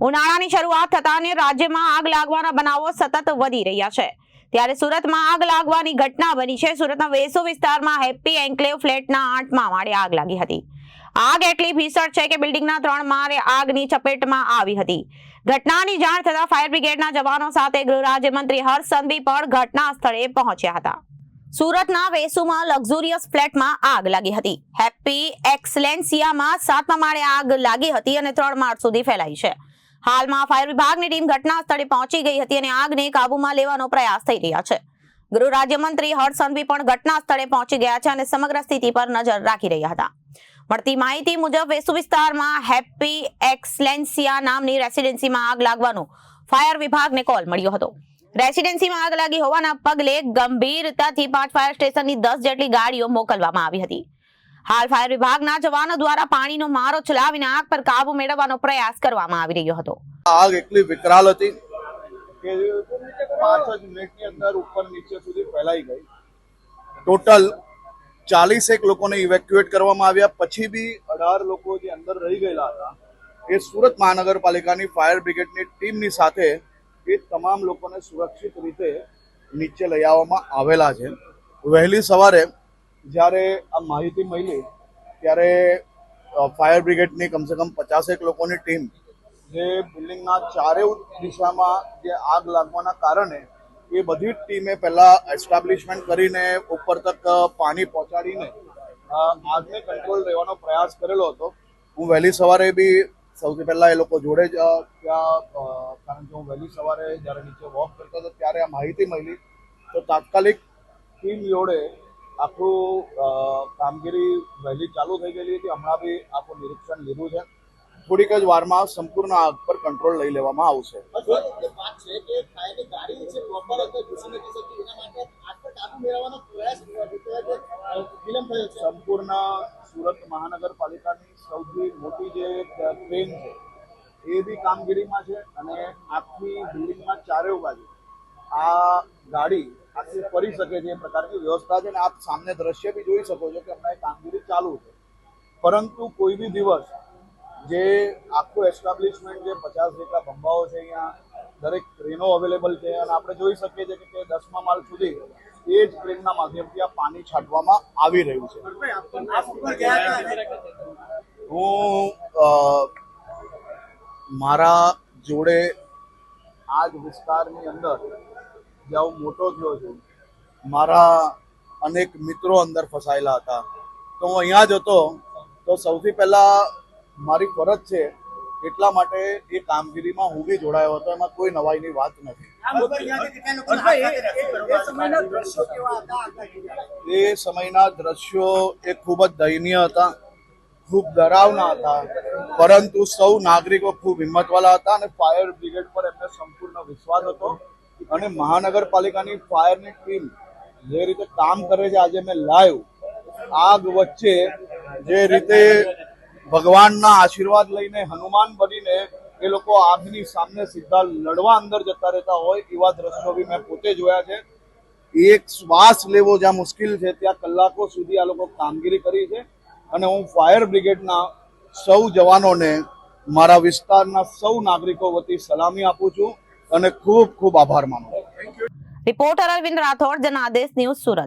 ઉનાળાની શરૂઆત થતાને રાજ્યમાં આગ લાગવાના બનાવો સતત વધી રહ્યા છે. ત્યારે સુરતમાં આગ લાગવાની ઘટના બની છે. સુરતના વેસુ વિસ્તારમાં હેપી એન્કલેવ ફ્લેટના આઠમા માળે આગ લાગી હતી. આગ એટલી ભીષણ છે કે બિલ્ડિંગના ત્રણ માળે આગની ચપેટમાં આવી હતી. ઘટનાની જાણ થતા ફાયર બ્રિગેડના જવાનો સાથે ગૃહ રાજ્યમંત્રી હર્ષ સંઘવી પણ ઘટના સ્થળે પહોંચ્યા હતા. સુરતના વેસુમાં લક્ઝુરિયસ ફ્લેટમાં આગ લાગી હતી. હેપી એક્સલેન્સિયામાં સાતમા માળે આગ લાગી હતી અને ત્રણ માળ સુધી ફેલાઈ છે. હાલમાં ફાયર વિભાગની ટીમ ઘટના સ્થળે પહોંચી ગઈ હતી અને આગને કાબૂમાં લેવાનો પ્રયાસ થઈ રહ્યા છે. ગૃહ રાજ્યમંત્રી હર્ષ પણ ઘટના સ્થળે પહોંચી ગયા છે અને સમગ્ર સ્થિતિ પર નજર રાખી રહ્યા હતા. મળતી માહિતી મુજબ, વેસુ વિસ્તારમાં હેપી એક્સલેન્સિયા નામની રેસિડેન્સીમાં આગ લાગવાનો ફાયર વિભાગને કોલ મળ્યો હતો. રેસિડેન્સીમાં આગ લાગી હોવાના પગલે ગંભીરતાથી પાંચ ફાયર સ્ટેશનની દસ જેટલી ગાડીઓ મોકલવામાં આવી હતી. હાલ ફાયર વિભાગના જવાનો દ્વારા પાણીનો મારો ચલાવીને આગ પર કાબુ મેળવવાનો પ્રયાસ કરવામાં આવી રહ્યો હતો. આગ એટલી વિકરાલ હતી કે પાંચ જ મિનિટની અંદર ઉપર નીચે સુધી ફેલાઈ ગઈ. ટોટલ ચાલીસેક લોકોને ઇવેક્યુએટ કરવામાં આવ્યા. પછી બી અઢાર લોકો જે અંદર રહી ગયેલા હતા, એ સુરત મહાનગરપાલિકાની ફાયર બ્રિગેડની ટીમની સાથે એ તમામ લોકોને સુરક્ષિત રીતે નીચે લઈ આવવામાં આવેલા છે. વહેલી સવારે જ્યારે આ માહિતી મળી, ત્યારે ફાયર બ્રિગેડની કમસે કમ પચાસેક લોકોની ટીમ જે બિલ્ડિંગના ચારે દિશામાં જે આગ લાગવાના કારણે એ બધી જ ટીમે પહેલાં એસ્ટાબ્લિશમેન્ટ કરીને ઉપર તક પાણી પહોંચાડીને આગને કંટ્રોલ રહેવાનો પ્રયાસ કરેલો હતો. હું વહેલી સવારે બી સૌથી પહેલાં એ લોકો જોડે જ ત્યાં કારણ કે હું વહેલી સવારે જ્યારે નીચે વોક કરતો હતો, ત્યારે આ માહિતી મળી. તો તાત્કાલિક ટીમ જોડે આખું કામગીરી વહેલી ચાલુ થઈ ગયેલી હતી. હમણાં બી આખું નિરીક્ષણ લીધું છે. થોડીક જ વારમાં સંપૂર્ણ આગ પર કંટ્રોલ લઈ લેવામાં આવશે. સંપૂર્ણ સુરત મહાનગરપાલિકાની સૌથી મોટી જે ટ્રેન છે એ બી કામગીરીમાં છે અને આખી બિલ્ડિંગમાં ચારે બાજુ આ ગાડી આખી ફરી શકે છે એ પ્રકારની વ્યવસ્થા છે અને આપ સામને દ્રશ્ય બી જોઈ શકો છો કે હમણાં કામગીરી ચાલુ છે. પરંતુ કોઈ બી દિવસ જે આખું એસ્ટાબ્લિશમેન્ટ જે પચાસ જેટલા ભંભાઓ છે અહીંયા, દરેક ટ્રેનો અવેલેબલ છે અને આપણે જોઈ શકીએ છીએ કે દસમા માળ સુધી એ જ ટ્રેનના માધ્યમથી આ પાણી છાંટવામાં આવી રહ્યું છે. હું મારા જોડે આ જ વિસ્તારની અંદર જ્યાં હું મોટો થયો છું મારા અનેક મિત્રો અંદર ફસાયેલા હતા. તો હું અહીંયા જ હતો તો સૌથી પહેલા મારી ફરજ છે એટલા માટે એ કામગીરીમાં હું બી જોડાયો હતો એમાં કોઈ નવાઈની વાત નથી. એ સમયના દ્રશ્યો એ ખૂબ જ દયનીય હતા ખૂબ ડરાવના હતા પરંતુ સૌ નાગરિકો ખૂબ હિંમતવાળા હતા અને ફાયર બ્રિગેડ પર એમને સંપૂર્ણ વિશ્વાસ હતો. અને મહાનગરપાલિકાની ફાયરની ટીમ જે રીતે કામ કરે છે, આજે મેં લાઈવ, આગ વચ્ચે જે રીતે ભગવાનના આશીર્વાદ લઈને હનુમાન બનીને એ લોકો આગની સામે સીધા લડવા અંદર જતા રહેતા હોય, એવા દ્રશ્યો બી મેં પોતે જોયા છે. એક શ્વાસ લેવો જ્યાં મુશ્કેલ છે, ત્યાં કલાકો સુધી આ લોકો કામગીરી કરી છે. અને હું ફાયર બ્રિગેડના સૌ જવાનોને, મારા વિસ્તારના સૌ નાગરિકો વતી સલામી આપું છું. અને ખૂબ ખૂબ આભાર માનું. Reporter Arvind Rathod Janadesh news Surat.